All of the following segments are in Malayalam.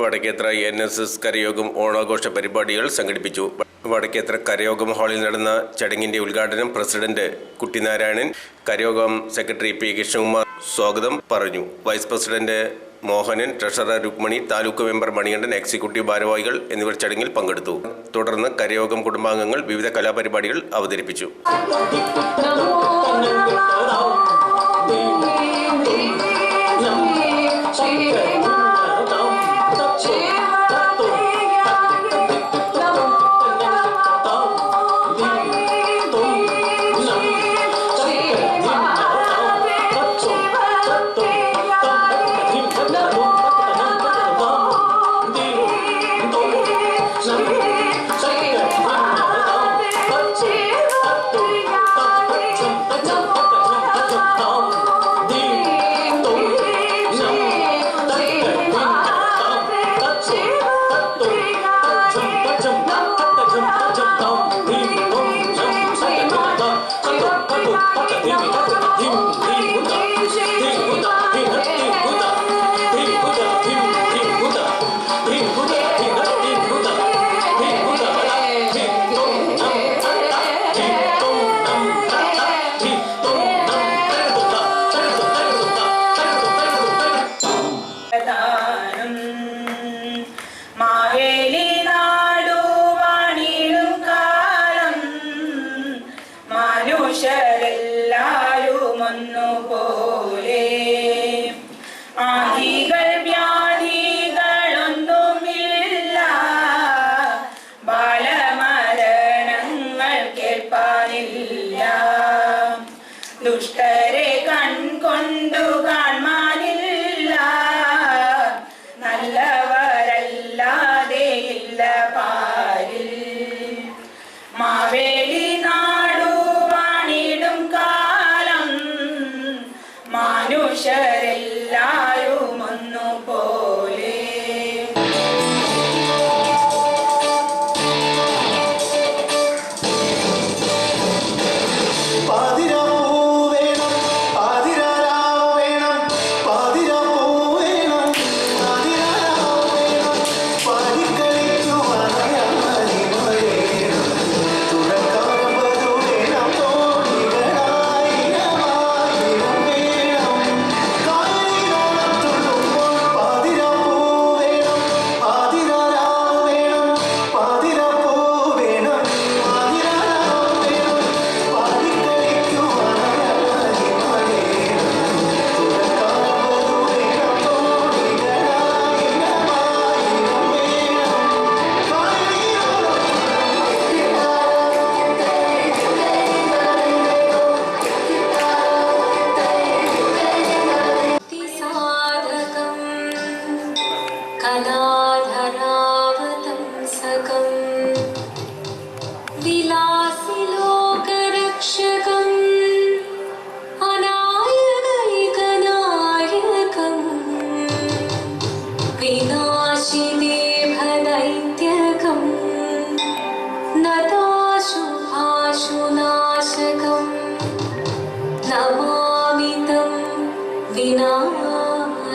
Vadakkethra N S S കരയോഗം ഓണാഘോഷ പരിപാടികൾ സംഘടിപ്പിച്ചു. വടക്കേത്ര കരയോഗം ഹാളിൽ നടന്ന ചടങ്ങിന്റെ ഉദ്ഘാടനം പ്രസിഡന്റ് കുട്ടിനാരായണൻ കരയോഗം സെക്രട്ടറി പി കൃഷ്ണകുമാർ സ്വാഗതം പറഞ്ഞു. Vice president Mohanan treasurer Rukmani taluk member Manikandan executive ഭാരവാഹികൾ എന്നിവർ ചടങ്ങിൽ പങ്കെടുത്തു. തുടർന്ന് കരയോഗം കുടുംബാംഗങ്ങൾ വിവിധ കലാപരിപാടികൾ അവതരിപ്പിച്ചു. പ്രധാനം മനുഷ്യരെല്ലാരും ഒന്നുപോലെ ആദികൾ വ്യാധികളൊന്നുമില്ല. ബാലമരണങ്ങൾ കേൾപ്പാനില്ല.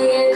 I am.